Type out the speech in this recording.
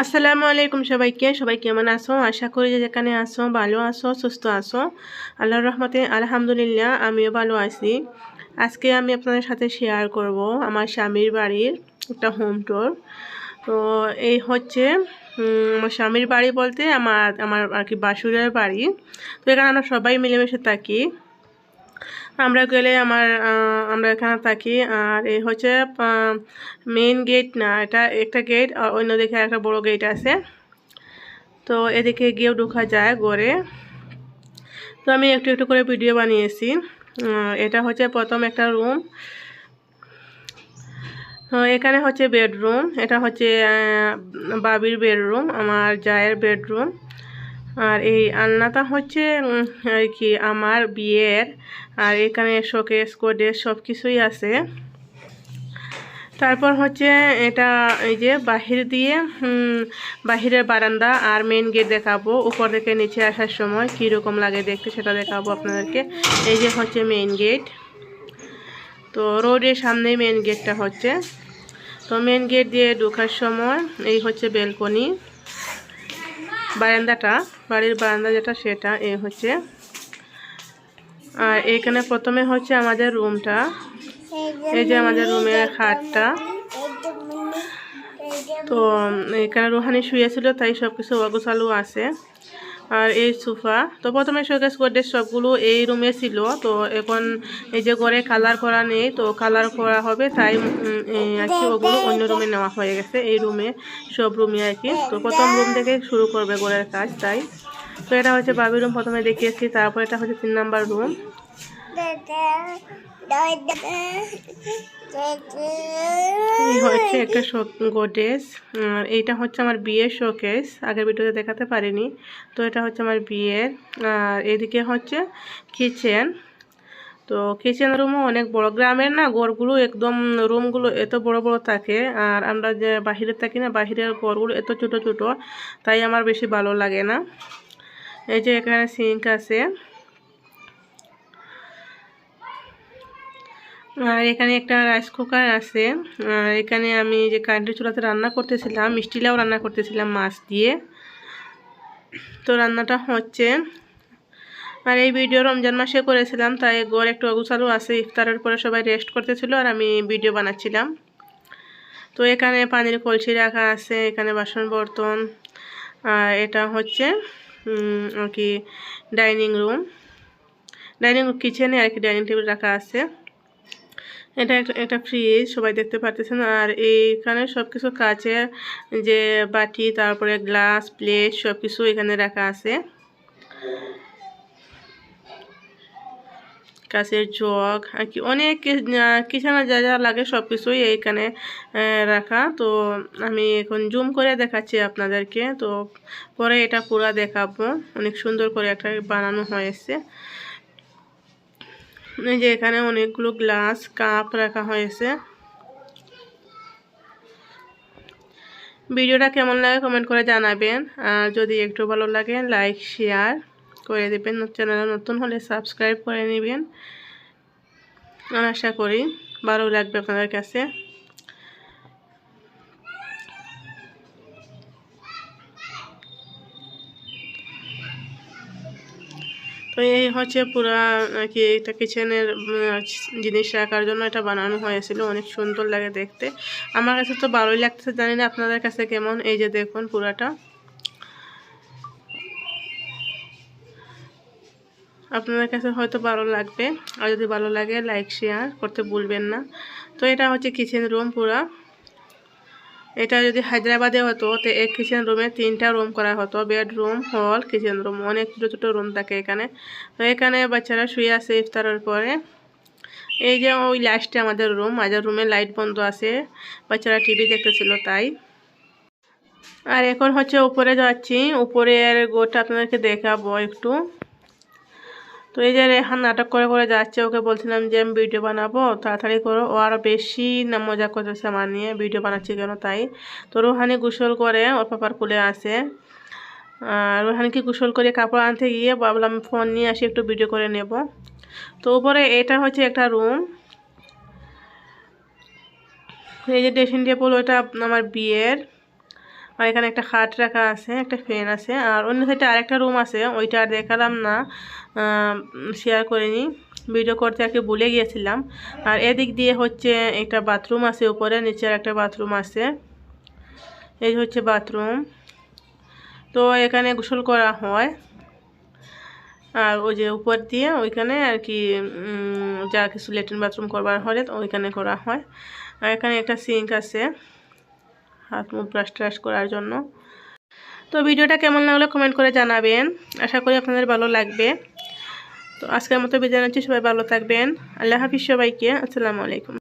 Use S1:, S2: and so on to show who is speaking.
S1: আসসালামু আলাইকুম সবাইকে। সবাই কেমন আছো? আশা করি যে যেখানে আসো ভালো আছো, সুস্থ আছো। আল্লাহর রহমতে আলহামদুলিল্লাহ আমিও ভালো আছি। আজকে আমি আপনাদের সাথে শেয়ার করব আমার স্বামীর বাড়ির একটা হোম টুর তো এই হচ্ছে আমার স্বামীর বাড়ি বলতে আমার আমার আর কি বাসুরের বাড়ি। তো এখানে আমরা সবাই মিলেমিশে থাকি। আমরা গেলে আমার আমরা এখানে থাকি। আর এই হচ্ছে মেইন গেট না, এটা একটা গেট আর অন্যদিকে একটা বড় গেট আছে। তো এদিকে গিয়েও ঢোকা যায় গড়ে। তো আমি একটু একটু করে ভিডিও বানিয়েছি। এটা হচ্ছে প্রথম একটা রুম এখানে হচ্ছে বেডরুম এটা হচ্ছে বাবির বেডরুম আমার জায়ের বেডরুম আর এই আলনাটা হচ্ছে আর কি আমার বিয়ের, আর এখানে শোকেস, কোডেস সব কিছুই আছে। তারপর হচ্ছে এটা এই যে বাহির দিয়ে বাহিরের বারান্দা আর মেন গেট দেখাবো। উপর থেকে নিচে আসার সময় কীরকম লাগে দেখতে সেটা দেখাবো আপনাদেরকে। এই যে হচ্ছে মেন গেট তো রোডের সামনেই মেন গেটটা হচ্ছে। তো মেন গেট দিয়ে ঢোকার সময় এই হচ্ছে বেলকনি বারান্দাটা, বাড়ির বারান্দা যেটা সেটা, এ হচ্ছে। আর এখানে প্রথমে হচ্ছে আমাদের রুমটা। এই যে আমাদের রুমের খাটটা। তো এখানে রুহানি শুয়েছিল তাই সব কিছু অগোছালো আছে। আর এই সোফা। তো প্রথমে শোকেস গোডেজ সবগুলো এই রুমে ছিল। তো এখন এই যে ঘরে কালার করা নেই, তো কালার করা হবে, তাই আর কি ওগুলো অন্য রুমে নেওয়া হয়ে গেছে, এই রুমে সব রুমে আর কি। তো প্রথম রুম থেকে শুরু করবে ঘরের কাজ, তাই। তো এটা হচ্ছে বাবি রুম প্রথমে দেখিয়েছি, তারপর এটা হচ্ছে তিন নাম্বার রুম হচ্ছে একটা গোডেস আর এইটা হচ্ছে আমার বিয়ের শোকেস। আগের ভিডিওতে দেখাতে পারিনি। তো এটা হচ্ছে আমার বিয়ের। আর এদিকে হচ্ছে কিচেন। তো কিচেন রুমও অনেক বড়। গ্রামের না ঘরগুলো একদম রুমগুলো এত বড় বড় থাকে। আর আমরা যে বাহিরে থাকি না বাহিরের ঘরগুলো এত ছোট ছোট তাই আমার বেশি ভালো লাগে না। এই যে এখানে সিঙ্ক আছে। আর এখানে একটা রাইস কুকার আছে। আর এখানে আমি যে কারেন্টের চুলাতে রান্না করতেছিলাম মিষ্টিলাও রান্না করতেছিলাম মাছ দিয়ে। তো রান্নাটা হচ্ছে। আর এই ভিডিও রমজান মাসে করেছিলাম, তাই গড় একটু অগুচালু আছে, ইফতারের পরে সবাই রেস্ট করতেছিল আর আমি ভিডিও বানাচ্ছিলাম। তো এখানে পানির কলসি রাখা আছে, এখানে বাসন বর্তন। আর এটা হচ্ছে আর কি ডাইনিং রুম ডাইনিং কিচেনে আর কি ডাইনিং টেবিল রাখা আছে। এটা একটা ফ্রিজ সবাই দেখতে পারতেছেন। আর এইখানে সব কিছু কাচের যে বাটি, তারপরে গ্লাস প্লেট সব কিছু এখানে রাখা আছে। কাচের জগ, আর কি অনেক কিচেনে যা যা লাগে সব কিছুই এইখানে রাখা। তো আমি এখন জুম করে দেখাচ্ছি আপনাদেরকে। তো পরে এটা পুরা দেখাবো। অনেক সুন্দর করে একটা বানানো হয়েছে। এই যে এখানে অনেকগুলো গ্লাস, কাপ রাখা হয়েছে। ভিডিওটা কেমন লাগে কমেন্ট করে জানাবেন। আর যদি একটু ভালো লাগে, লাইক, শেয়ার করে দেবেন। চ্যানেলে নতুন হলে সাবস্ক্রাইব করে নেবেন। আশা করি ভালো লাগবে আপনাদের কাছে। তো এই হচ্ছে পুরা আর কি একটা কিচেনের জিনিস রাখার জন্য এটা বানানো হয়েছিল। অনেক সুন্দর লাগে দেখতে। আমার কাছে তো ভালোই লাগতেছে, জানি না আপনাদের কাছে কেমন। এই যে দেখুন পুরাটা। আপনাদের কাছে হয়তো ভালো লাগবে। আর যদি ভালো লাগে লাইক শেয়ার করতে ভুলবেন না। তো এটা হচ্ছে কিচেন রুম পুরা। এটা যদি হায়দ্রাবাদে হতো, তো এক কিচেন রুমে তিনটা রুম করা হতো। বেডরুম হল কিচেন রুম অনেক ছোটো ছোটো রুম থাকে এখানে। তো এখানে বাচ্চারা শুয়ে আছে ইফতারের পরে। এই যে ওই লাস্টে আমাদের রুম আমাদের রুমে লাইট বন্ধ আছে। বাচ্চারা টিভি দেখতেছিল তাই। আর এখন হচ্ছে উপরে যাচ্ছি। উপরের গোটা আপনাদেরকে দেখাবো একটু। তো এই যে রেহান নাটক করে করে যাচ্ছে, ওকে বলছিলাম যে আমি ভিডিও বানাবো, তাড়াতাড়ি করো। ও আরও বেশি না মজা করতেছে আমার নিয়ে ভিডিও বানাচ্ছি কেন তাই? তো রোহানি গোসল করে, ওর পাপার কুলে আসে রোহানিকে গোসল করে কাপড় আনতে গিয়ে ভাবলাম ফোন নিয়ে আসি, একটু ভিডিও করে নেব। তো উপরে এটা হচ্ছে একটা রুম এই যে ড্রেসিং টেবিল ওটা আমার বিয়ের। আর এখানে একটা খাট রাখা আছে, একটা ফ্যান আছে। আর অন্য সাইডে আরেকটা রুম আছে, ওইটা আর দেখালাম না শেয়ার করিনি। ভিডিও করতে আর কি ভুলে গিয়েছিলাম। আর এদিক দিয়ে হচ্ছে একটা বাথরুম আছে, উপরে নিচে একটা বাথরুম আছে। এই হচ্ছে বাথরুম তো এখানে গোসল করা হয়। আর ওই যে উপর দিয়ে ওইখানে আর কি যা কিছু লেট্রিন বাথরুম করবার হলে ওইখানে করা হয়। আর এখানে একটা সিঙ্ক আছে। হাত মুখ ব্রাশ ট্রাশ করার জন্য। তো ভিডিওটা কেমন লাগল কমেন্ট করে জানাবেন। আশা করি আপনাদের ভালো লাগবে। তো আজকের মতো বিদায় নিচ্ছি, সবাই ভালো থাকবেন। আল্লাহ হাফিজ সবাইকে, আসসালামু আলাইকুম।